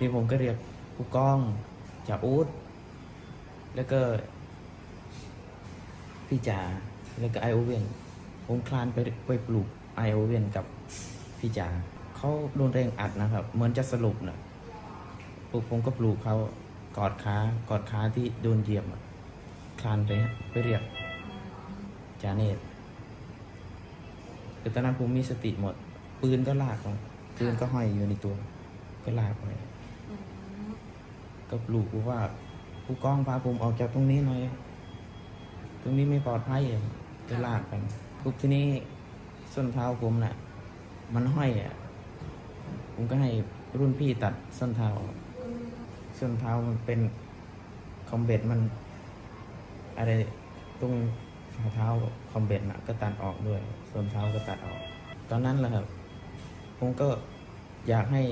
นี่ผมก็เรียกผู้กองจ่าอูดแล้วก็ พี่จ๋าแล้วก็ไอโอเวนผมคลานไปไปปลูกไอโอเวนกับพี่จ๋าเขาโดนแรงอัดนะครับ เหมือนจะสลบนะปลุกผมก็ปลูกเขากอดขากอดขาที่โดนเหยียบคลานไปไปเรียกจาเนตแต่ตอนนั้นผมมีสติหมด ปืนก็ลากปืนก็ห้อยอยู่ในตัว ก็ลากไป ก็ปลูกว่า ผู้กองพาผมออกจากตรงนี้หน่อย ตรงนี้ไม่ปลอดภัยอะลากกันปุ๊บที่นี้ส้นเท้าผมน่ะ มันห้อยอะ ผมก็ให้รุ่นพี่ตัดส้นเท้าส้นเท้ามันเป็นคอมเบตมัน อะไรตรงฝ่าเท้าคอมเบตน่ะ ก็ตัดออกด้วยส้นเท้าก็ตัดออก ตอนนั้นแหละครับ ผมก็อยากให้